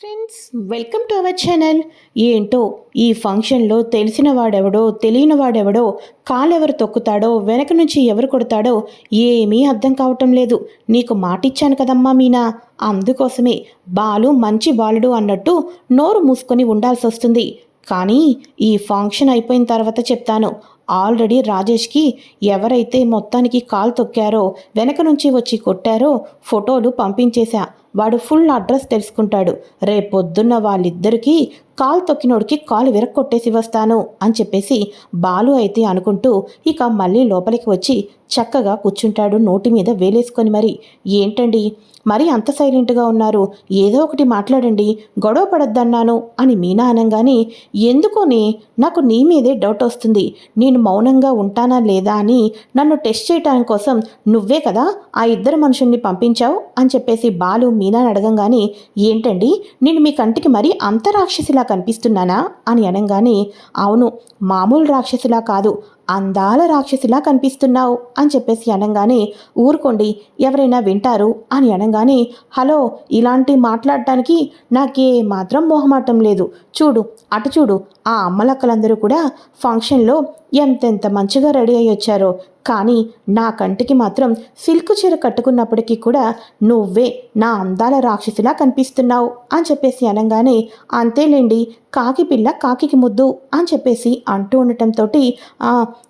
Friends welcome to our channel ఏంటో? ఈ ఫంక్షన్లో తెలిసిన వాడెవడో తెలియని వాడెవడో కాలెవరు తొక్కుతాడో వెనక నుంచి ఎవరు కొడతాడో ఏమీ అర్థం కావటం లేదు. నీకు మాటిచ్చాను కదమ్మా మీనా? అందుకోసమే బాలు మంచి బాలుడు అన్నట్టు నోరు మూసుకొని ఉండాల్సి వస్తుంది. కానీ ఈ ఫంక్షన్ అయిపోయిన తర్వాత చెప్తాను. ఆల్రెడీ రాజేష్కి ఎవరైతే మొత్తానికి కాలు తొక్కారో వెనక నుంచి వచ్చి కొట్టారో ఫోటోలు పంపించేశా. వాడు ఫుల్ అడ్రస్ తెలుసుకుంటాడు. రేపొద్దున్న వాళ్ళిద్దరికీ కాలు తొక్కినోడికి కాలు విరక్కొట్టేసి వస్తాను అని చెప్పేసి బాలు అయితే అనుకుంటూ ఇక మళ్ళీ లోపలికి వచ్చి చక్కగా కూర్చుంటాడు నోటి మీద వేలేసుకొని మరి. ఏంటండి? మరి అంత సైలెంట్గా ఉన్నారు. ఏదో ఒకటి మాట్లాడండి. గొడవ పడొద్దన్నాను అని మీనా అనగానే ఎందుకోని? నాకు నీ మీదే డౌట్ వస్తుంది. నేను మౌనంగా ఉంటానా లేదా అని నన్ను టెస్ట్ చేయటానికి కోసం నువ్వే కదా ఆ ఇద్దరు మనుషుల్ని పంపించావు? అని చెప్పేసి బాలు మీనాని అడగంగానే ఏంటండి? నేను మీ కంటికి మరీ అంత రాక్షసిలా కనిపిస్తున్నానా? అని అనగానే అవును మామూలు రాక్షసిలా కాదు. అందాల రాక్షసిలా కనిపిస్తున్నావు అని చెప్పేసి అనగానే ఊరుకోండి ఎవరైనా వింటారు అని అనగానే హలో ఇలాంటి మాట్లాడటానికి నాకే మాత్రం మొహమాటం లేదు. చూడు అటు చూడు ఆ అమ్మలక్కలందరూ కూడా ఫంక్షన్లో ఎంతెంత మంచిగా రెడీ అయ్యి వచ్చారో. కానీ నా కంటికి మాత్రం సిల్క్ చీర కట్టుకున్నప్పటికీ కూడా నువ్వే నా అందాల రాక్షసిలా కనిపిస్తున్నావు అని చెప్పేసి అనగానే అంతేలేండి కాకి పిల్ల కాకికి ముద్దు అని చెప్పేసి అంటూ ఉండటంతో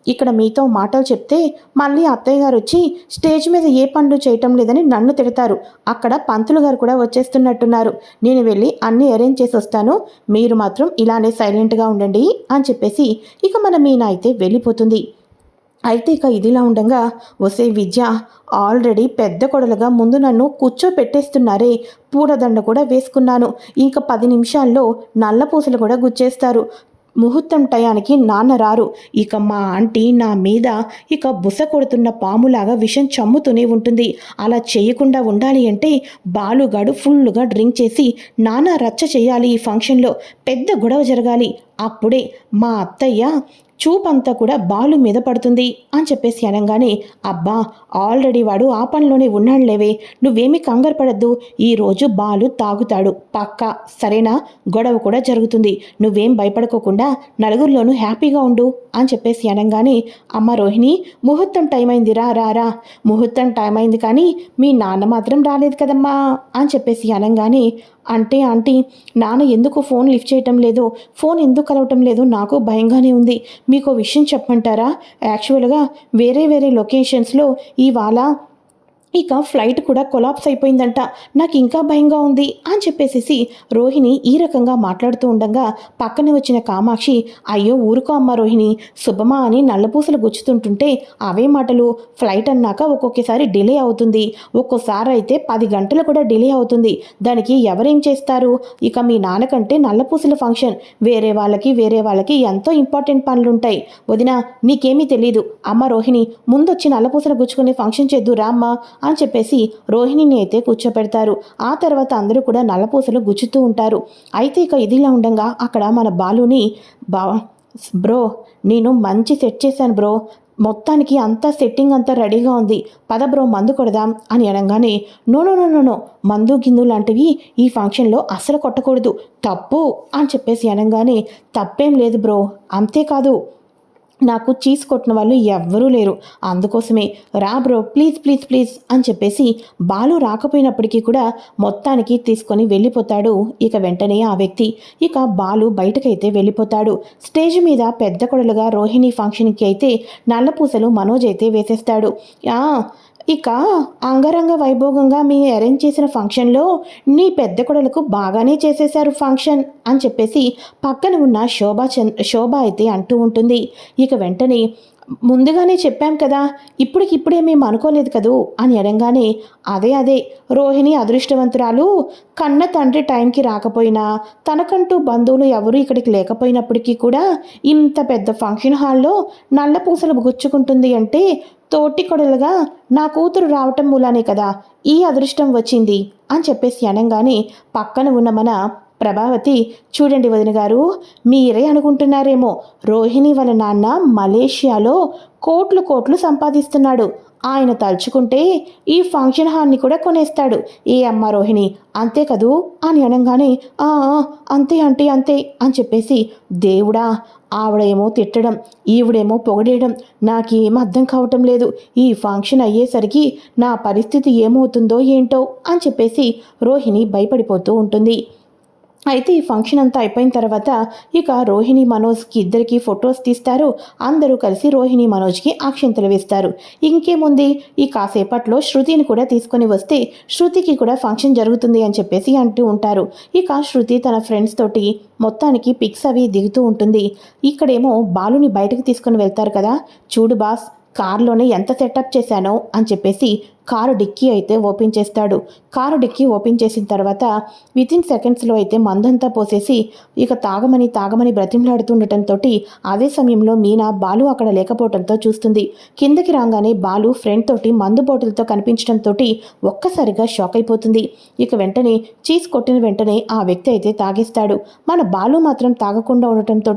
ఇక్కడ మీతో మాటలు చెప్తే మళ్ళీ అత్తయ్య గారు వచ్చి స్టేజ్ మీద ఏ పనులు చేయటం లేదని నన్ను తిడతారు. అక్కడ పంతులు గారు కూడా వచ్చేస్తున్నట్టున్నారు. నేను వెళ్ళి అన్ని అరేంజ్ చేసి వస్తాను. మీరు మాత్రం ఇలానే సైలెంట్గా ఉండండి అని చెప్పేసి ఇక మన మీనా అయితే వెళ్ళిపోతుంది. అయితే ఇక ఇదిలా ఉండగా వసే విద్య ఆల్రెడీ పెద్ద కొడలుగా ముందు నన్ను కూర్చోపెట్టేస్తున్నారే పూలదండ కూడా వేసుకున్నాను. ఇంకా పది నిమిషాల్లో నల్ల పూసలు కూడా గుచ్చేస్తారు. ముహూర్తం టయానికి నాన్న రారు. ఇక మా ఆంటీ నా మీద ఇక బుస కొడుతున్న పాములాగా విషం చమ్ముతూనే ఉంటుంది. అలా చేయకుండా ఉండాలి అంటే బాలుగాడు ఫుల్గా డ్రింక్ చేసి నాన్న రచ్చ చేయాలి ఈ ఫంక్షన్లో. పెద్ద గొడవ జరగాలి. అప్పుడే మా అత్తయ్య చూపంతా కూడా బాలు మీద పడుతుంది అని చెప్పేసి అనగానే అబ్బా ఆల్రెడీ వాడు ఆ పనిలోనే ఉన్నాడులేవే నువ్వేమీ కంగారు పడద్దు ఈరోజు బాలు తాగుతాడు. పక్క సరేనా? గొడవ కూడా జరుగుతుంది. నువ్వేం భయపడకోకుండా నలుగురిలోనూ హ్యాపీగా ఉండు అని చెప్పేసి అనగానే అమ్మ రోహిణి ముహూర్తం టైం అయింది రా రా రా. ముహూర్తం టైం అయింది కానీ మీ నాన్న మాత్రం రాలేదు కదమ్మా అని చెప్పేసి అనగానే అంటే ఆంటీ నాన్న ఎందుకు ఫోన్ లిఫ్ట్ చేయటం లేదు ఫోన్ ఎందుకు కలవటం లేదు నాకు భయంగానే ఉంది. మీకు విషయం చెప్పమంటారా? యాక్చువల్గా వేరే వేరే లొకేషన్స్లో ఇవాళ ఇక ఫ్లైట్ కూడా కొలాప్స్ అయిపోయిందంట. నాకు ఇంకా భయంగా ఉంది అని చెప్పేసేసి రోహిణి ఈ రకంగా మాట్లాడుతూ ఉండగా పక్కనే వచ్చిన కామాక్షి అయ్యో ఊరుకో అమ్మ రోహిణి శుభమా అని నల్లపూసలు గుచ్చుతుంటుంటే అవే మాటలు. ఫ్లైట్ అన్నాక ఒక్కొక్కసారి డిలే అవుతుంది. ఒక్కోసారి అయితే పది గంటలు కూడా డిలే అవుతుంది. దానికి ఎవరేం చేస్తారు? ఇక మీ నాన్నకంటే నల్లపూసల ఫంక్షన్. వేరే వాళ్ళకి వేరే వాళ్ళకి ఎంతో ఇంపార్టెంట్ పనులు ఉంటాయి వదిన నీకేమీ తెలీదు. అమ్మ రోహిణి ముందొచ్చి నల్లపూసలు గుచ్చుకునే ఫంక్షన్ చేద్దు అమ్మ. అని చెప్పేసి రోహిణిని అయితే కూర్చోపెడతారు ఆ తర్వాత అందరూ కూడా నల్లపూసలు గుచ్చుతూ ఉంటారు. అయితే ఇక ఇదిలా ఉండగా అక్కడ మన బాలుని బా బ్రో నేను మంచి సెట్ చేశాను బ్రో. మొత్తానికి అంతా సెట్టింగ్ అంతా రెడీగా ఉంది. పద బ్రో మందు కొడదాం అని అనగానే నో నో నో నో మందు గిందు లాంటివి ఈ ఫంక్షన్లో అస్సలు కొట్టకూడదు. తప్పు అని చెప్పేసి అనగానే తప్పేం లేదు బ్రో. అంతేకాదు నాకు చీజ్ కొట్టిన వాళ్ళు ఎవ్వరూ లేరు. అందుకోసమే రా బ్రో ప్లీజ్ ప్లీజ్ ప్లీజ్ అని చెప్పేసి బాలు రాకపోయినప్పటికీ కూడా మొత్తానికి తీసుకొని వెళ్ళిపోతాడు. ఇక వెంటనే ఆ వ్యక్తి ఇక బాలు బయటకైతే వెళ్ళిపోతాడు. స్టేజ్ మీద పెద్ద కొడలుగా రోహిణి ఫంక్షన్కి అయితే నల్లపూసలు మనోజ్ అయితే వేసేస్తాడు. ఇక అంగరంగ వైభోగంగా మీ అరేంజ్ చేసిన ఫంక్షన్లో నీ పెద్ద కొడలకు బాగానే చేసేశారు ఫంక్షన్ అని చెప్పేసి పక్కన ఉన్న శోభ చంద్ శోభ అయితే అంటూ ఉంటుంది. ఇక వెంటనే ముందుగానే చెప్పాం కదా ఇప్పటికిప్పుడే మేము అనుకోలేదు కదూ అని అడగానే అదే అదే రోహిణి అదృష్టవంతురాలు కన్న తండ్రి టైంకి రాకపోయినా తనకంటూ బంధువులు ఎవరు ఇక్కడికి లేకపోయినప్పటికీ కూడా ఇంత పెద్ద ఫంక్షన్ హాల్లో నల్ల పూసలు గుచ్చుకుంటుంది అంటే తోటి కొడలుగా నా కూతురు రావటం మూలానే కదా ఈ అదృష్టం వచ్చింది అని చెప్పేసి అనగానే పక్కన ఉన్న మన ప్రభావతి చూడండి వదిన గారు మీరే అనుకుంటున్నారేమో రోహిణి వాళ్ళ నాన్న మలేషియాలో కోట్లు కోట్లు సంపాదిస్తున్నాడు. ఆయన తలుచుకుంటే ఈ ఫంక్షన్ హాల్ని కూడా కొనేస్తాడు. ఏ అమ్మ రోహిణి అంతే కదూ? అని అనగానే "ఆ, ఆ, అంతే అంటే అంతే అని చెప్పేసి దేవుడా ఆవిడేమో తిట్టడం ఈవిడేమో పొగడేయడం నాకేం అర్థం కావటం లేదు. ఈ ఫంక్షన్ అయ్యేసరికి నా పరిస్థితి ఏమవుతుందో ఏంటో అని చెప్పేసి రోహిణి భయపడిపోతూ ఉంటుంది. అయితే ఈ ఫంక్షన్ అంతా అయిపోయిన తర్వాత ఇక రోహిణి మనోజ్కి ఇద్దరికి ఫొటోస్ తీస్తారు. అందరూ కలిసి రోహిణి మనోజ్కి ఆక్షంతలు వేస్తారు ఇంకేముంది? ఈ కాసేపట్లో శృతిని కూడా తీసుకొని వస్తే శృతికి కూడా ఫంక్షన్ జరుగుతుంది అని చెప్పేసి అంటూ ఉంటారు. ఇక శృతి తన ఫ్రెండ్స్ తోటి మొత్తానికి పిక్స్ అవి దిగుతూ ఉంటుంది. ఇక్కడేమో బాలుని బయటకు తీసుకొని వెళ్తారు కదా. చూడు బాస్ కారులోనే ఎంత సెటప్ చేశానో అని చెప్పేసి కారు డిక్కీ అయితే ఓపెన్ చేస్తాడు. కారు డిక్కీ ఓపెన్ చేసిన తర్వాత వితిన్ సెకండ్స్లో అయితే మందంతా పోసేసి ఇక తాగమని తాగమని బ్రతిమలాడుతుండటంతో అదే సమయంలో మీనా బాలు అక్కడ లేకపోవడంతో చూస్తుంది. కిందకి రాగానే బాలు ఫ్రెండ్ తోటి మందు బాటిల్తో కనిపించడంతో ఒక్కసారిగా షాక్ అయిపోతుంది. ఇక వెంటనే చీజ్ కొట్టిన వెంటనే ఆ వ్యక్తి అయితే తాగేస్తాడు. మన బాలు మాత్రం తాగకుండా ఉండటంతో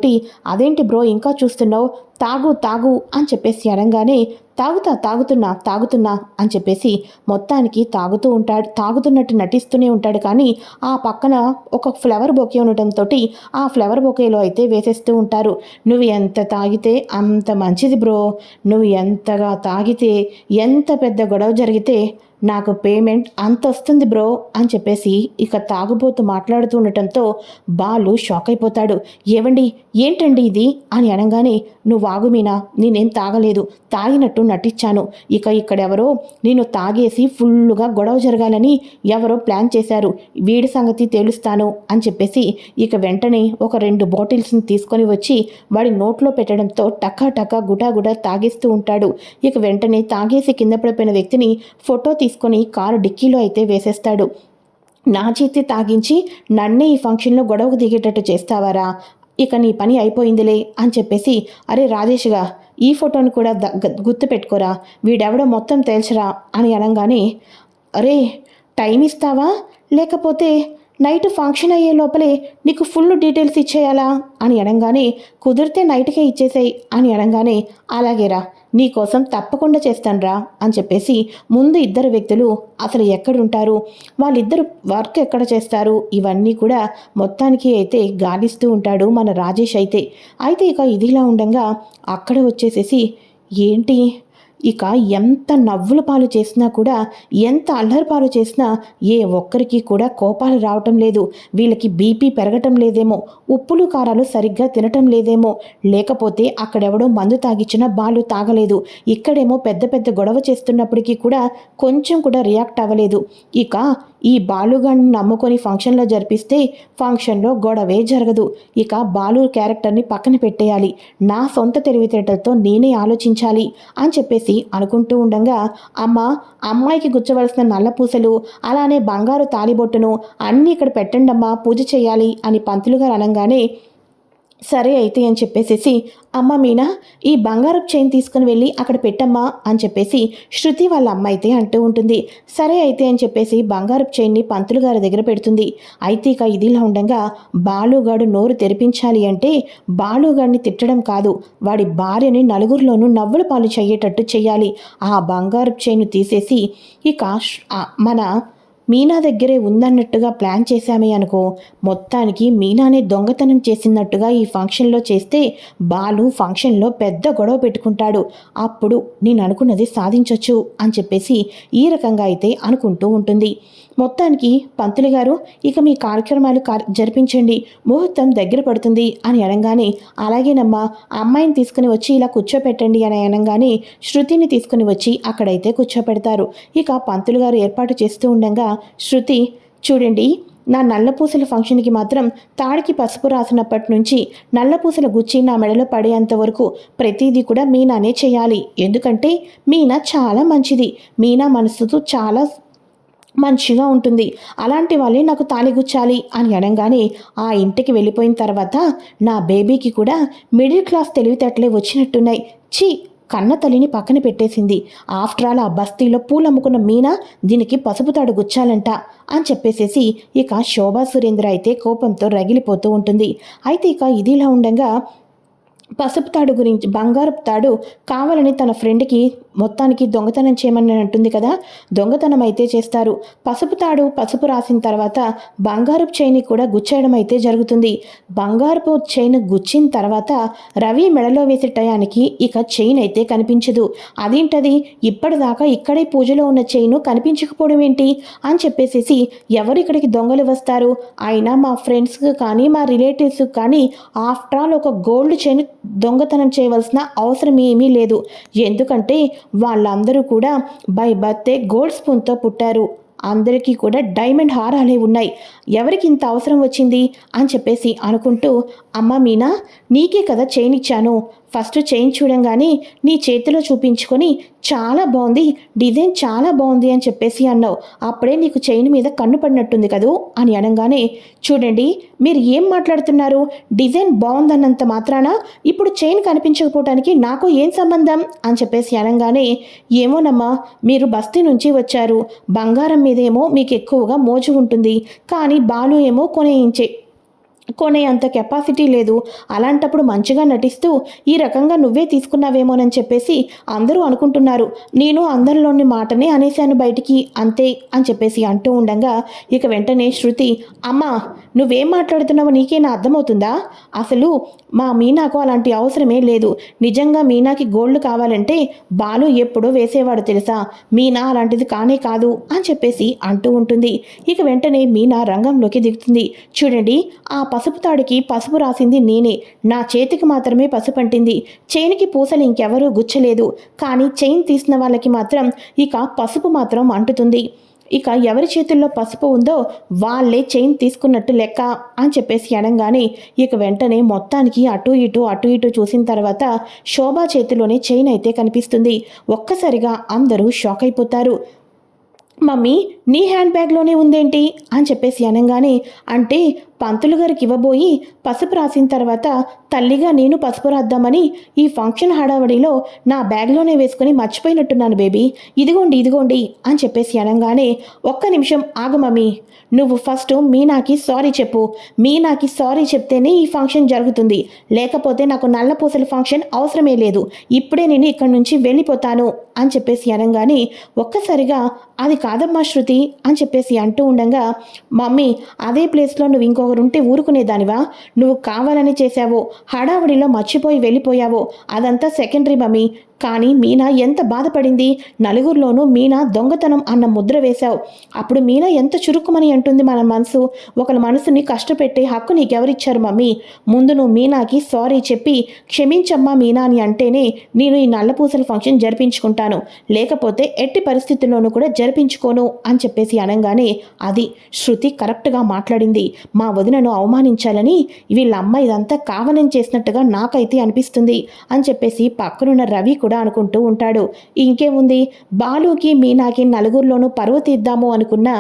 అదేంటి బ్రో ఇంకా చూస్తున్నావు? తాగు తాగు అని చెప్పేసి అనగానే తాగుతా తాగుతున్నా తాగుతున్నా అని చెప్పేసి మొత్తానికి తాగుతూ ఉంటాడు. తాగుతున్నట్టు నటిస్తూనే ఉంటాడు. కానీ ఆ పక్కన ఒక ఫ్లవర్ బొకే ఉండటంతో ఆ ఫ్లవర్ బొకేలో అయితే వేసేస్తూ ఉంటారు. నువ్వు ఎంత తాగితే అంత మంచిది బ్రో. నువ్వు ఎంతగా తాగితే ఎంత పెద్ద గొడవ జరిగితే నాకు పేమెంట్ అంత వస్తుంది బ్రో అని చెప్పేసి ఇక తాగుబోతూ మాట్లాడుతూ ఉండటంతో బాలు షాక్ అయిపోతాడు. ఏవండి? ఏంటండి ఇది? అని అనగానే నువ్వు ఆగు నేనేం తాగలేదు. తాగినట్టు నటించాను. ఇక ఇక్కడెవరో? నేను తాగేసి ఫుల్లుగా గొడవ జరగాలని ఎవరో ప్లాన్ చేశారు. వీడి సంగతి తేలుస్తాను అని చెప్పేసి ఇక వెంటనే ఒక రెండు బాటిల్స్ని తీసుకొని వచ్చి వాడి నోట్లో పెట్టడంతో టకా టకా గుటాగుటా తాగేస్తూ ఉంటాడు. ఇక వెంటనే తాగేసి కింద పడిపోయిన వ్యక్తిని ఫోటో తీసుకొని కారు డిక్కీలో అయితే వేసేస్తాడు. నా చేతి తాగించి నన్నే ఈ ఫంక్షన్లో గొడవకు దిగేటట్టు చేస్తావారా? ఇక నీ పని అయిపోయిందిలే అని చెప్పేసి అరే రాజేష్గా ఈ ఫోటోని కూడా గుర్తు పెట్టుకోరా వీడెవడో మొత్తం తేల్చరా అని అనగానే అరే టైం ఇస్తావా? లేకపోతే నైట్ ఫంక్షన్ అయ్యే లోపలే నీకు ఫుల్ డీటెయిల్స్ ఇచ్చేయాలా? అని అనగానే కుదిరితే నైట్కే ఇచ్చేసాయి అని అనగానే అలాగేరా నీకోసం తప్పకుండా చేస్తానురా అని చెప్పేసి ముందు ఇద్దరు వ్యక్తులు అసలు ఎక్కడుంటారు? వాళ్ళిద్దరు వర్క్ ఎక్కడ చేస్తారు? ఇవన్నీ కూడా మొత్తానికి అయితే గాలిస్తూ ఉంటాడు మన రాజేష్ అయితే. అయితే ఇక ఇదిలా ఉండగా అక్కడ వచ్చేసేసి ఏంటి? ఇక ఎంత నవ్వుల పాలు చేసినా కూడా ఎంత అల్లరి పాలు చేసినా ఏ ఒక్కరికి కూడా కోపాలు రావటం లేదు. వీళ్ళకి బీపీ పెరగటం లేదేమో ఉప్పులు కారాలు సరిగ్గా తినటం లేదేమో లేకపోతే అక్కడెవడో మందు తాగిచ్చినా బాలు తాగలేదు. ఇక్కడేమో పెద్ద పెద్ద గొడవ చేస్తున్నప్పటికీ కూడా కొంచెం కూడా రియాక్ట్ అవ్వలేదు. ఇక ఈ బాలుగాన్ని నమ్ముకొని ఫంక్షన్లో జరిపిస్తే ఫంక్షన్లో గొడవే జరగదు. ఇక బాలు క్యారెక్టర్ని పక్కన పెట్టేయాలి. నా సొంత తెలివితేటలతో నేనే ఆలోచించాలి అని చెప్పేసి అనుకుంటూ ఉండగా అమ్మ అమ్మాయికి గుచ్చవలసిన నల్ల పూసలు అలానే బంగారు తాలిబొట్టును అన్నీ ఇక్కడ పెట్టండమ్మా పూజ చేయాలి అని పంతులు గారు అనగానే సరే అయితే అని చెప్పేసేసి అమ్మ మీనా ఈ బంగారపు చైన్ తీసుకుని వెళ్ళి అక్కడ పెట్టమ్మా అని చెప్పేసి శృతి వాళ్ళ అమ్మ అయితే అంటూ ఉంటుంది. సరే అయితే అని చెప్పేసి బంగారపు చైన్ని పంతులు గారి దగ్గర పెడుతుంది. అయితే ఇక ఇదిలా ఉండగా బాలుగాడు నోరు తెరిపించాలి అంటే బాలుగాడిని తిట్టడం కాదు వాడి భార్యని నలుగురిలోనూ నవ్వుల పాలు చేయేటట్టు చేయాలి ఆ బంగారపు చైన్ తీసేసి ఇక మన మీనా దగ్గరే ఉందన్నట్టుగా ప్లాన్ చేశామే అనుకో మొత్తానికి మీనానే దొంగతనం చేసినట్టుగా ఈ ఫంక్షన్లో చేస్తే బాలు ఫంక్షన్లో పెద్ద గొడవ పెట్టుకుంటాడు. అప్పుడు నేను అనుకున్నది సాధించవచ్చు అని చెప్పేసి ఈ రకంగా అయితే అనుకుంటూ ఉంటుంది. మొత్తానికి పంతులు గారు ఇక మీ కార్యక్రమాలు జరిపించండి. ముహూర్తం దగ్గర పడుతుంది అని అనగానే అలాగేనమ్మా అమ్మాయిని తీసుకుని వచ్చి ఇలా కూర్చోపెట్టండి అని అనగానే శృతిని తీసుకుని వచ్చి అక్కడైతే కూర్చోపెడతారు. ఇక పంతులు గారు ఏర్పాటు చేస్తూ ఉండగా శృతి చూడండి నా నల్లపూసల ఫంక్షన్కి మాత్రం తాడికి పసుపు రాసినప్పటి నుంచి నల్లపూసల గుచ్చి నా మెడలో పడేంత వరకు ప్రతిదీ కూడా మీనానే చేయాలి. ఎందుకంటే మీనా చాలా మంచిది. మీనా మనసుతో చాలా మంచిగా ఉంటుంది. అలాంటి వాళ్ళే నాకు తాలిగుచ్చాలి అని అనగానే ఆ ఇంటికి వెళ్ళిపోయిన తర్వాత నా బేబీకి కూడా మిడిల్ క్లాస్ తెలివితేటలే వచ్చినట్టున్నాయి. ఛీ! కన్న తల్లిని పక్కన పెట్టేసింది. ఆఫ్టర్ ఆల్ ఆ బస్తీలో పూలు అమ్ముకున్న మీనా దీనికి పసుపు తాడు గుచ్చాలంట అని చెప్పేసేసి ఇక శోభా సురేంద్ర అయితే కోపంతో రగిలిపోతూ ఉంటుంది. అయితే ఇక ఇదిలా ఉండగా పసుపు తాడు గురించి బంగారపు తాడు కావాలని తన ఫ్రెండ్కి మొత్తానికి దొంగతనం చేయమని అంటుంది కదా దొంగతనం అయితే చేస్తారు. పసుపు తాడు పసుపు రాసిన తర్వాత బంగారపు చైని కూడా గుచ్చేయడం అయితే జరుగుతుంది. బంగారపు చైన్ గుచ్చిన తర్వాత రవి మెడలో వేసే టయానికి ఇక చైన్ అయితే కనిపించదు. అదేంటది? ఇప్పటిదాకా ఇక్కడే పూజలో ఉన్న చైన్ కనిపించకపోవడం ఏంటి? అని చెప్పేసేసి ఎవరు ఇక్కడికి దొంగలు వస్తారు? అయినా మా ఫ్రెండ్స్ కానీ మా రిలేటివ్స్ కానీ ఆఫ్టర్ ఆల్ ఒక గోల్డ్ చైన్ దొంగతనం చేయవలసిన అవసరం ఏమీ లేదు. ఎందుకంటే వాళ్ళందరూ కూడా బై బర్త్డే గోల్డ్ స్పూన్తో పుట్టారు. అందరికీ కూడా డైమండ్ హారాలే ఉన్నాయి. ఎవరికి ఇంత అవసరం వచ్చింది? అని చెప్పేసి అనుకుంటూ అమ్మ మీనా నీకే కదా చైన్ ఇచ్చాను. ఫస్ట్ చైన్ చూడంగానే నీ చేతిలో చూపించుకొని చాలా బాగుంది డిజైన్ చాలా బాగుంది అని చెప్పేసి అన్నావు. అప్పుడే నీకు చైన్ మీద కన్ను పడినట్టుంది కదూ అని అనగానే చూడండి మీరు ఏం మాట్లాడుతున్నారు? డిజైన్ బాగుందన్నంత మాత్రాన ఇప్పుడు చైన్ కనిపించకపోవటానికి నాకు ఏం సంబంధం? అని చెప్పేసి అనగానే ఏమోనమ్మా మీరు బస్తీ నుంచి వచ్చారు. బంగారం మీదేమో మీకు ఎక్కువగా మోజు ఉంటుంది. కానీ బాలు ఏమో కొనేయించే కొనే అంత కెపాసిటీ లేదు. అలాంటప్పుడు మంచిగా నటిస్తూ ఈ రకంగా నువ్వే తీసుకున్నావేమోనని చెప్పేసి అందరూ అనుకుంటున్నారు. నేను అందరిలోని మాటనే అనేశాను బయటికి అంతే అని చెప్పేసి అంటూ ఉండగా ఇక వెంటనే శృతి అమ్మా నువ్వేం మాట్లాడుతున్నావో నీకేనా అర్థమవుతుందా? అసలు మా మీనాకు అలాంటి అవసరమే లేదు. నిజంగా మీనాకి గోల్డ్ కావాలంటే బాలు ఎప్పుడో వేసేవాడు తెలుసా? మీనా అలాంటిది కానే కాదు అని చెప్పేసి అంటూ ఉంటుంది. ఇక వెంటనే మీనా రంగంలోకి దిగుతుంది. చూడండి ఆ పసుపు తాడుకి పసుపు రాసింది నేనే. నా చేతికి మాత్రమే పసుపు అంటింది. చైన్కి పూసలు ఇంకెవరూ గుచ్చలేదు. కానీ చైన్ తీసిన వాళ్ళకి మాత్రం ఇక పసుపు మాత్రం అంటుతుంది. ఇక ఎవరి చేతుల్లో పసుపు ఉందో వాళ్ళే చైన్ తీసుకున్నట్టు లెక్క అని చెప్పేసి అనగానే ఇక వెంటనే మొత్తానికి అటు ఇటు అటు ఇటు చూసిన తర్వాత శోభా చేతిలోనే చైన్ అయితే కనిపిస్తుంది. ఒక్కసారిగా అందరూ షాక్ అయిపోతారు. మమ్మీ నీ హ్యాండ్ బ్యాగ్లోనే ఉందేంటి? అని చెప్పేసి అనగానే అంటే పంతులు గారికి ఇవ్వబోయి పసుపు రాసిన తర్వాత తల్లిగా నేను పసుపు రాద్దామని ఈ ఫంక్షన్ హడావడిలో నా బ్యాగ్లోనే వేసుకుని మర్చిపోయినట్టున్నాను బేబీ. ఇదిగోండి ఇదిగోండి అని చెప్పేసి అనగానే ఒక్క నిమిషం ఆగమమ్మీ నువ్వు ఫస్ట్ మీనాకి సారీ చెప్పు. మీనాకి సారీ చెప్తేనే ఈ ఫంక్షన్ జరుగుతుంది. లేకపోతే నాకు నల్ల పూసల ఫంక్షన్ అవసరమే లేదు. ఇప్పుడే నేను ఇక్కడి నుంచి వెళ్ళిపోతాను అని చెప్పేసి అనగానే ఒక్కసారిగా అది కాదమ్మా శృతి అని చెప్పేసి అంటూ ఉండగా మమ్మీ అదే ప్లేస్లో నువ్వు ఇంకొకరుంటే ఊరుకునేదానివా? నువ్వు కావాలని చేశావో హడావుడిలో మర్చిపోయి వెళ్ళిపోయావో అదంతా సెకండరీ మమ్మీ. కానీ మీనా ఎంత బాధపడింది? నలుగురిలోనూ మీనా దొంగతనం అన్న ముద్ర వేశావు. అప్పుడు మీనా ఎంత చురుకుమని అంటుంది మన మనసు. ఒకరి మనసుని కష్టపెట్టే హక్కు నీకెవరిచ్చారు మమ్మీ? ముందు నువ్వు మీనాకి సారీ చెప్పి క్షమించమ్మా మీనా అని అంటేనే నేను ఈ నల్లపూసల ఫంక్షన్ జరిపించుకుంటాను. లేకపోతే ఎట్టి పరిస్థితుల్లోనూ కూడా జరిపించుకోను అని చెప్పేసి అనగానే అది శృతి కరెక్ట్గా మాట్లాడింది. మా వదినను అవమానించాలని వీళ్ళ అమ్మ ఇదంతా కావనం చేసినట్టుగా నాకైతే అనిపిస్తుంది అని చెప్పేసి పక్కనున్న రవి కూడా అనుకుంటూ ఉంటాడు. ఇంకేముంది? బాలుకి మీనాకి నలుగురిలోనూ పరువు తీద్దాము అనుకున్నా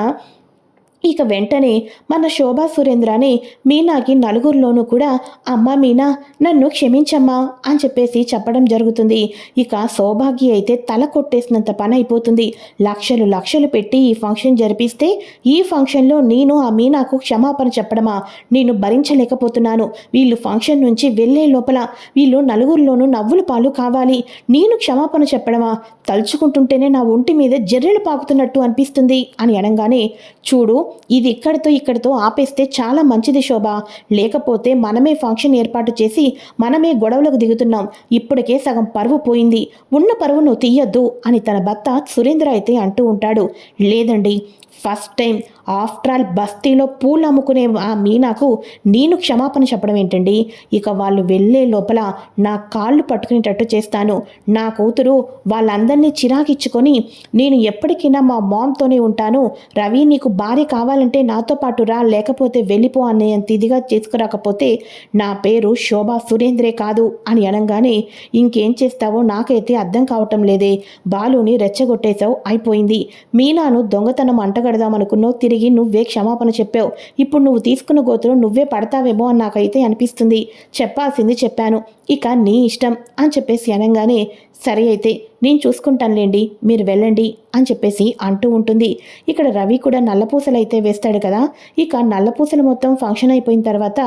ఇక వెంటనే మన శోభా సురేంద్రని మీనాకి నలుగురిలోనూ కూడా అమ్మ మీనా నన్ను క్షమించమ్మా అని చెప్పేసి చెప్పడం జరుగుతుంది. ఇక సౌభాగ్య అయితే తల కొట్టేసినంత పని అయిపోతుంది. లక్షలు లక్షలు పెట్టి ఈ ఫంక్షన్ జరిపిస్తే ఈ ఫంక్షన్లో నేను ఆ మీనాకు క్షమాపణ చెప్పడమా? నేను భరించలేకపోతున్నాను. వీళ్ళు ఫంక్షన్ నుంచి వెళ్ళే లోపల వీళ్ళు నలుగురిలోనూ నవ్వుల పాలు కావాలి. నేను క్షమాపణ చెప్పడమా? తలుచుకుంటుంటేనే నా ఒంటి మీద జర్రెలు పాకుతున్నట్టు అనిపిస్తుంది అని అనగానే చూడు ఇది ఇక్కడితో ఇక్కడితో ఆపేస్తే చాలా మంచిది శోభ. లేకపోతే మనమే ఫంక్షన్ ఏర్పాటు చేసి మనమే గొడవలకు దిగుతున్నాం. ఇప్పటికే సగం పరువు పోయింది. ఉన్న పరువును తీయొద్దు అని తన భర్త సురేంద్ర అయితే అంటూ ఉంటాడు. లేదండి ఫస్ట్ టైం ఆఫ్టర్ ఆల్ బస్తీలో పూలు అమ్ముకునే ఆ మీనాకు నేను క్షమాపణ చెప్పడం ఏంటండి? ఇక వాళ్ళు వెళ్ళే లోపల నా కాళ్ళు పట్టుకునేటట్టు చేస్తాను. నా కూతురు వాళ్ళందరినీ చిరాకిచ్చుకొని నేను ఎప్పటికైనా మా మామ్తోనే ఉంటాను. రవి నీకు భార్య కావాలంటే నాతో పాటు రా లేకపోతే వెళ్ళిపో అనే ఇదిగా చేసుకురాకపోతే నా పేరు శోభా సురేంద్రే కాదు అని అనగానే ఇంకేం చేస్తావో నాకైతే అర్థం కావటం లేదే. బాలుని రెచ్చగొట్టేశావు అయిపోయింది. మీనాను దొంగతనం అంటగడదామనుకున్నావు తిరిగి తిరిగి నువ్వే క్షమాపణ చెప్పావు. ఇప్పుడు నువ్వు తీసుకున్న గోతులు నువ్వే పడతావేమో అని నాకైతే అనిపిస్తుంది. చెప్పాల్సింది చెప్పాను. ఇక నీ ఇష్టం అని చెప్పేసి అనగానే సరే అయితే నేను చూసుకుంటానులేండి మీరు వెళ్ళండి అని చెప్పేసి అంటూ ఉంటుంది. ఇక్కడ రవి కూడా నల్లపూసలు అయితే వేస్తాడు కదా. ఇక నల్లపూసలు మొత్తం ఫంక్షన్ అయిపోయిన తర్వాత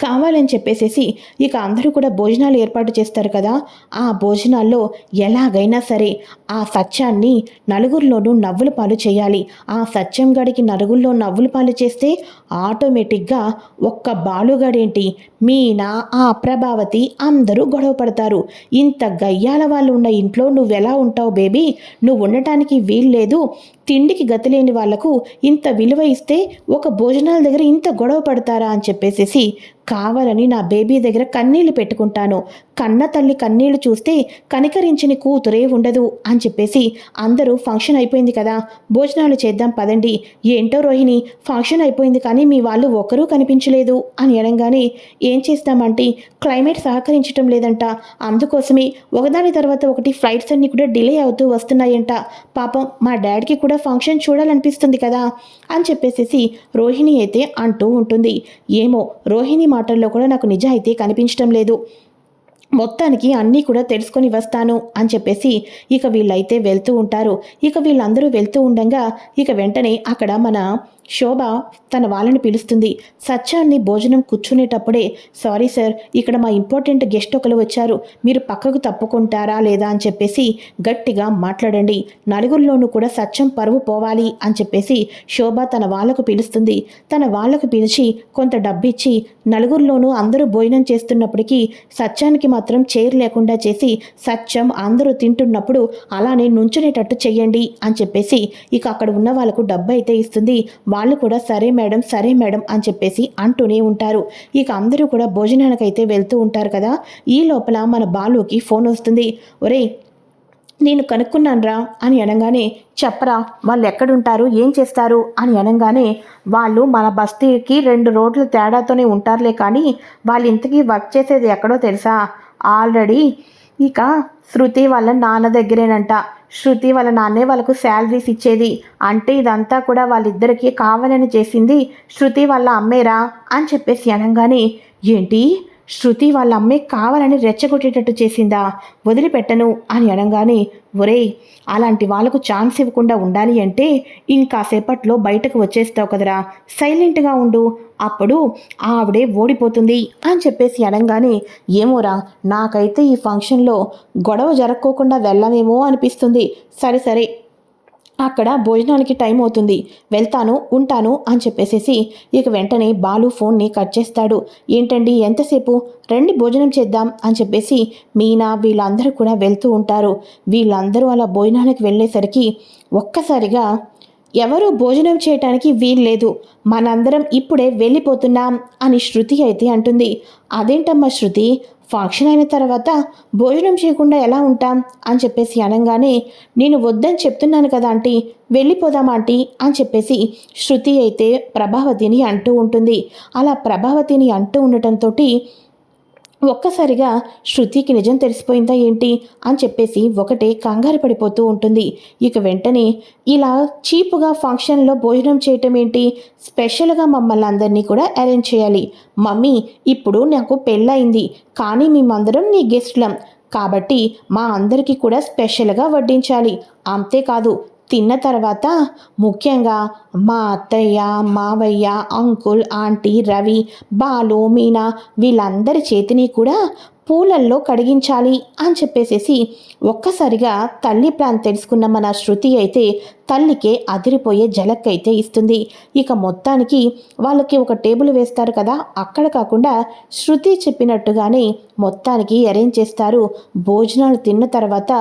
కావాలని చెప్పేసేసి ఇక అందరూ కూడా భోజనాలు ఏర్పాటు చేస్తారు కదా ఆ భోజనాల్లో ఎలాగైనా సరే ఆ సత్యాన్ని నలుగురిలోనూ నవ్వుల పాలు చేయాలి. ఆ సత్యం గడికి నలుగురిలో నవ్వుల పాలు చేస్తే ఆటోమేటిక్గా ఒక్క బాలుగాడేంటి? మీనా ఆ ప్రభావతి అందరూ గొడవ పడతారు. ఇంత గయ్యాల వాళ్ళు ఉన్న ఇంట్లో నువ్వెలా ఉంటావు బేబీ? నువ్వు ఉండటానికి వీల్లేదు తిండికి గతిలేని వాళ్ళకు ఇంత విలువ ఇస్తే ఒక భోజనాల దగ్గర ఇంత గొడవ పడతారా అని చెప్పేసేసి కావాలని నా బేబీ దగ్గర కన్నీళ్ళు పెట్టుకుంటాను. కన్న తల్లి కన్నీళ్ళు చూస్తే కనికరించని కూతురే ఉండదు అని చెప్పేసి అందరూ ఫంక్షన్ అయిపోయింది కదా. భోజనాలు చేద్దాం పదండి. ఏంటో రోహిణి ఫంక్షన్ అయిపోయింది కానీ మీ వాళ్ళు ఒక్కరూ కనిపించలేదు అని అనగానే ఏం చేస్తామంటే క్లైమేట్ సహకరించటం లేదంట. అందుకోసమే ఒకదాని తర్వాత ఒకటి ఫ్లైట్స్ అన్నీ కూడా డిలే అవుతూ వస్తున్నాయంట. పాపం మా డాడీకి కూడా ఫంక్షన్ చూడాలనిపిస్తుంది కదా అని చెప్పేసేసి రోహిణి అయితే అంటూ ఉంటుంది. ఏమో రోహిణి మాటల్లో కూడా నాకు నిజాయితీ కనిపించడం లేదు. మొత్తానికి అన్నీ కూడా తెలుసుకొని వస్తాను అని చెప్పేసి ఇక వీళ్ళైతే వెళ్తూ ఉంటారు. ఇక వీళ్ళందరూ వెళ్తూ ఉండగా ఇక వెంటనే అక్కడ మన శోభ తన వాళ్ళని పిలుస్తుంది. సత్యాన్ని భోజనం కూర్చునేటప్పుడే సారీ సార్ ఇక్కడ మా ఇంపార్టెంట్ గెస్ట్ ఒకరు వచ్చారు. మీరు పక్కకు తప్పుకుంటారా లేదా? అని చెప్పేసి గట్టిగా మాట్లాడండి. నలుగురిలోనూ కూడా సత్యం పరువు పోవాలి అని చెప్పేసి శోభ తన వాళ్ళకు పిలుస్తుంది. తన వాళ్ళకు పిలిచి కొంత డబ్బిచ్చి నలుగురిలోనూ అందరూ భోజనం చేస్తున్నప్పటికీ సత్యానికి మాత్రం చైర్ లేకుండా చేసి సత్యం అందరూ తింటున్నప్పుడు అలానే నుంచునేటట్టు చెయ్యండి అని చెప్పేసి ఇక అక్కడ ఉన్న వాళ్ళకు డబ్బు అయితే ఇస్తుంది. వాళ్ళు కూడా సరే మేడం సరే మేడం అని చెప్పేసి అంటూనే ఉంటారు. ఇక అందరూ కూడా భోజనానికైతే వెళ్తూ ఉంటారు కదా. ఈ లోపల మన బాలుకి ఫోన్ వస్తుంది. ఒరేయ్ నేను కనుక్కున్నానురా అని అనగానే చెప్పరా వాళ్ళు ఎక్కడుంటారు? ఏం చేస్తారు? అని అనగానే వాళ్ళు మన బస్తీకి రెండు రోడ్ల తేడాతోనే ఉంటారులే కానీ వాళ్ళు ఇంతకీ వర్క్ చేసేది ఎక్కడో తెలుసా? ఆల్రెడీ ఇక శృతి వాళ్ళ నాన్న దగ్గరేనంట. శృతి వాళ్ళ నాన్నే వాళ్ళకు శాలరీస్ ఇచ్చేది. అంటే ఇదంతా కూడా వాళ్ళిద్దరికీ కావాలని చేసింది శృతి వాళ్ళ అమ్మేరా అని చెప్పేసి అనగానే ఏంటి? శృతి వాళ్ళ అమ్మే కావాలని రెచ్చగొట్టేటట్టు చేసిందా? వదిలిపెట్టను అని అనగానే ఒరేయ్ అలాంటి వాళ్ళకు ఛాన్స్ ఇవ్వకుండా ఉండాలి అంటే ఇంకాసేపట్లో బయటకు వచ్చేస్తావు కదరా. సైలెంట్గా ఉండు. అప్పుడు ఆవిడే ఓడిపోతుంది అని చెప్పేసి అనగానే ఏమోరా నాకైతే ఈ ఫంక్షన్లో గొడవ జరక్కోకుండా వెళ్ళమేమో అనిపిస్తుంది. సరే సరే. అక్కడ భోజనానికి టైం అవుతుంది. వెళ్తాను ఉంటాను అని చెప్పేసేసి ఇక వెంటనే బాలు ఫోన్ని కట్ చేస్తాడు. ఏంటండి ఎంతసేపు? రండి భోజనం చేద్దాం అని చెప్పేసి మీనా వీళ్ళందరూ కూడా వెళ్తూ ఉంటారు. వీళ్ళందరూ అలా భోజనానికి వెళ్ళేసరికి ఒక్కసారిగా ఎవరూ భోజనం చేయటానికి వీల్లేదు. మనందరం ఇప్పుడే వెళ్ళిపోతున్నాం అని శృతి అయితే అంటుంది. అదేంటమ్మా శృతి? ఫంక్షన్ అయిన తర్వాత భోజనం చేయకుండా ఎలా ఉంటాం? అని చెప్పేసి అనగానే నేను వద్దని చెప్తున్నాను కదా ఆంటీ వెళ్ళిపోదాం ఆంటీ? అని చెప్పేసి శృతి అయితే ప్రభావతిని అంటూ ఉంటుంది. అలా ప్రభావతిని అంటూ ఉండటంతో ఒక్కసారిగా శృతికి నిజం తెలిసిపోయిందా ఏంటి అని చెప్పేసి ఒకటే కంగారు పడిపోతూ ఉంటుంది. ఇక వెంటనే ఇలా చీపుగా ఫంక్షన్లో భోజనం చేయటం ఏంటి? స్పెషల్గా మమ్మల్ని అందరినీ కూడా అరేంజ్ చేయాలి. మమ్మీ ఇప్పుడు నాకు పెళ్ళయింది. కానీ మేమందరం నీ గెస్ట్లం. కాబట్టి మా అందరికీ కూడా స్పెషల్గా వడ్డించాలి. అంతేకాదు తిన్న తర్వాత ముఖ్యంగా మా అత్తయ్య మావయ్య అంకుల్ ఆంటీ రవి బాలు మీనా వీళ్ళందరి చేతిని కూడా పూలల్లో కడిగించాలి అని చెప్పేసేసి ఒక్కసారిగా తల్లి ప్లాన్ తెలుసుకున్న మన శృతి అయితే తల్లికే అదిరిపోయే జలక్కైతే ఇస్తుంది. ఇక మొత్తానికి వాళ్ళకి ఒక టేబుల్ వేస్తారు కదా అక్కడ కాకుండా శృతి చెప్పినట్టుగానే మొత్తానికి అరేంజ్ చేస్తారు. భోజనాలు తిన్న తర్వాత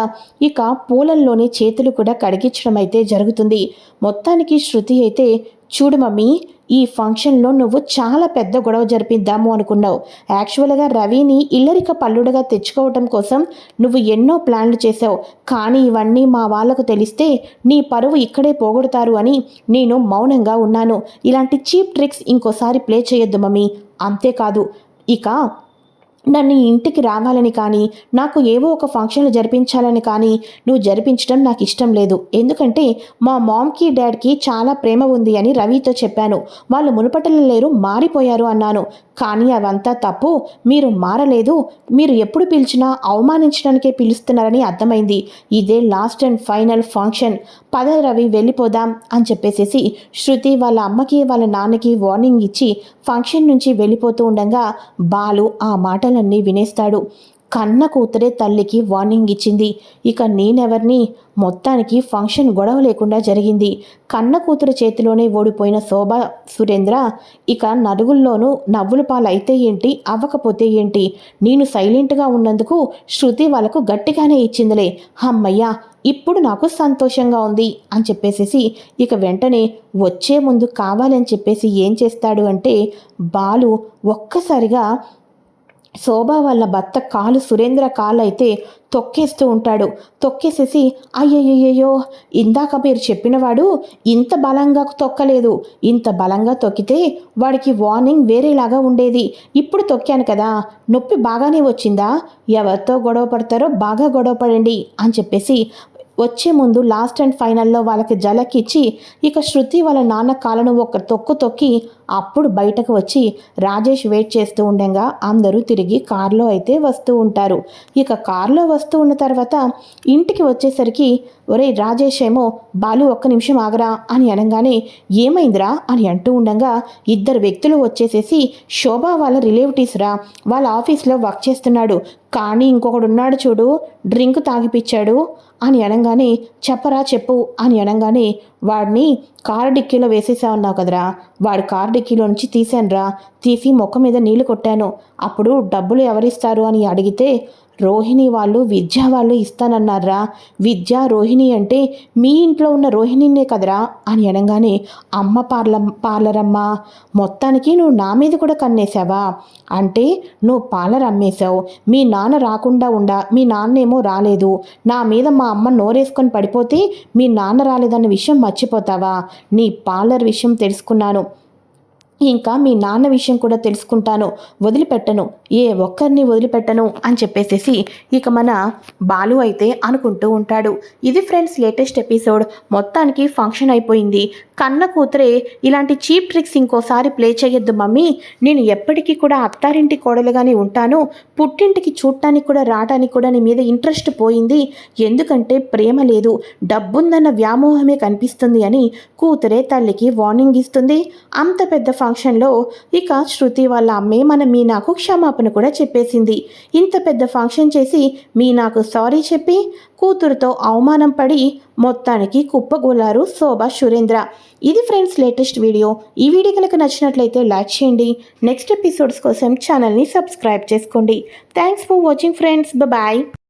ఇక పూలల్లోని చేతులు కూడా కడిగించడం అయితే జరుగుతుంది. మొత్తానికి శృతి అయితే చూడు మమ్మీ ఈ ఫంక్షన్లో నువ్వు చాలా పెద్ద గొడవ జరిపిద్దాము అనుకున్నావు. యాక్చువల్గా రవిని ఇల్లరిక పల్లుడుగా తెచ్చుకోవటం కోసం నువ్వు ఎన్నో ప్లాన్లు చేసావు కానీ ఇవన్నీ మా వాళ్ళకు తెలిస్తే నీ పరువు ఇక్కడే పోగొడతారు అని నేను మౌనంగా ఉన్నాను. ఇలాంటి చీప్ ట్రిక్స్ ఇంకోసారి ప్లే చేయొద్దు మమ్మీ. అంతేకాదు. ఇక నన్ను ఇంటికి రావాలని కానీ నాకు ఏవో ఒక ఫంక్షన్లు జరిపించాలని కానీ నువ్వు జరిపించడం నాకు ఇష్టం లేదు. ఎందుకంటే మా మామ్కి డాడ్కి చాలా ప్రేమ ఉంది అని రవితో చెప్పాను. వాళ్ళు మునుపటలు లేరు మారిపోయారు అన్నాను. కానీ అవంతా తప్పు. మీరు మారలేదు. మీరు ఎప్పుడు పిలిచినా అవమానించడానికే పిలుస్తున్నారని అర్థమైంది. ఇదే లాస్ట్ అండ్ ఫైనల్ ఫంక్షన్. పద రవి వెళ్ళిపోదాం అని చెప్పేసేసి శృతి వాళ్ళ అమ్మకి వాళ్ళ నాన్నకి వార్నింగ్ ఇచ్చి ఫంక్షన్ నుంచి వెళ్ళిపోతూ ఉండగా బాలు ఆ మాటలు మాటలన్నీ వినేస్తాడు. కన్న కూతురే తల్లికి వార్నింగ్ ఇచ్చింది. ఇక నేనెవర్ని? మొత్తానికి ఫంక్షన్ గొడవ లేకుండా జరిగింది. కన్న కూతురు చేతిలోనే ఓడిపోయిన శోభ సురేంద్ర ఇక నలుగుల్లోనూ నవ్వుల పాలైతే ఏంటి? అవ్వకపోతే ఏంటి? నేను సైలెంట్గా ఉన్నందుకు శృతి వాళ్ళకు గట్టిగానే ఇచ్చిందిలే. అమ్మయ్యా ఇప్పుడు నాకు సంతోషంగా ఉంది అని చెప్పేసేసి ఇక వెంటనే వచ్చే ముందు కావాలని చెప్పేసి ఏం చేస్తాడు అంటే బాలు ఒక్కసారిగా శోభ వాళ్ళ భర్త కాలు సురేంద్ర కాలు అయితే తొక్కేస్తూ ఉంటాడు. తొక్కేసేసి అయ్యయ్యయ్యో ఇందాక మీరు చెప్పినవాడు ఇంత బలంగా తొక్కలేదు. ఇంత బలంగా తొక్కితే వాడికి వార్నింగ్ వేరేలాగా ఉండేది. ఇప్పుడు తొక్కాను కదా. నొప్పి బాగానే వచ్చిందా? ఎవరితో గొడవ పడతారో బాగా గొడవ పడండి అని చెప్పేసి వచ్చే ముందు లాస్ట్ అండ్ ఫైనల్లో వాళ్ళకి జలకిచ్చి ఇక శృతి వాళ్ళ నాన్న కాళ్ళను ఒక తొక్కు తొక్కి అప్పుడు బయటకు వచ్చి రాజేష్ వెయిట్ చేస్తూ ఉండగా అందరూ తిరిగి కారులో అయితే వస్తూ ఉంటారు. ఇక కారులో వస్తూ ఉన్న తర్వాత ఇంటికి వచ్చేసరికి ఒరే రాజేష్ ఏమో బాలు ఒక్క నిమిషం ఆగరా అని అనగానే ఏమైందిరా అని అంటూ ఉండగా ఇద్దరు వ్యక్తులు వచ్చేసేసి శోభ వాళ్ళ రిలేటివ్స్ రా వాళ్ళ ఆఫీస్లో వర్క్ చేస్తున్నాడు కానీ ఇంకొకడు ఉన్నాడు చూడు డ్రింక్ తాగిపిచ్చాడు అని అనగానే చెప్పరా చెప్పు అని అనగానే వాడిని కారు డిక్కీలో వేసేసావన్నావు కదరా వాడి కారు డిక్కీలో నుంచి తీశానురా. తీసి ముఖం మీద నీళ్ళు కొట్టాను. అప్పుడు డబ్బులు ఎవరిస్తారు అని అడిగితే రోహిణి వాళ్ళు విద్య వాళ్ళు ఇస్తానన్నారా. విద్య రోహిణి అంటే మీ ఇంట్లో ఉన్న రోహిణినే కదరా అని అనగానే అమ్మ పార్ల పార్లరమ్మ మొత్తానికి నువ్వు నా మీద కూడా కన్నేశావా? అంటే నువ్వు పార్లర్ అమ్మేశావు. మీ నాన్న రాకుండా ఉండా మీ నాన్నేమో రాలేదు. నా మీద మా అమ్మ నోరేసుకొని పడిపోతే మీ నాన్న రాలేదన్న విషయం మర్చిపోతావా? నీ పార్లర్ విషయం తెలుసుకున్నాను. ఇంకా మీ నాన్న విషయం కూడా తెలుసుకుంటాను. వదిలిపెట్టను. ఏ ఒక్కరిని వదిలిపెట్టను అని చెప్పేసేసి ఇక మన బాలు అయితే అనుకుంటూ ఉంటాడు. ఇది ఫ్రెండ్స్ లేటెస్ట్ ఎపిసోడ్. మొత్తానికి ఫంక్షన్ అయిపోయింది. కన్న కూతురే ఇలాంటి చీప్ ట్రిక్స్ ఇంకోసారి ప్లే చేయొద్దు మమ్మీ. నేను ఎప్పటికీ కూడా అత్తారింటి కోడలుగానే ఉంటాను. పుట్టింటికి చూడటానికి కూడా రావడానికి కూడా నీ మీద ఇంట్రెస్ట్ పోయింది. ఎందుకంటే ప్రేమ లేదు. డబ్బుందన్న వ్యామోహమే కనిపిస్తుంది అని కూతురే తల్లికి వార్నింగ్ ఇస్తుంది. అంత పెద్ద ఫంక్షన్లో ఇక శృతి వాళ్ళ అమ్మే మన మీనాకు క్షమాపణ కూడా చెప్పేసింది. ఇంత పెద్ద ఫంక్షన్ చేసి మీ నాకు సారీ చెప్పి కూతురుతో అవమానం పడి మొత్తానికి కుప్పగోలారు శోభ సురేంద్ర. ఇది ఫ్రెండ్స్ లేటెస్ట్ వీడియో. ఈ వీడియో కనుక నచ్చినట్లయితే లైక్ చేయండి. నెక్స్ట్ ఎపిసోడ్స్ కోసం ఛానల్ని సబ్స్క్రైబ్ చేసుకోండి. Thanks for watching friends. Bye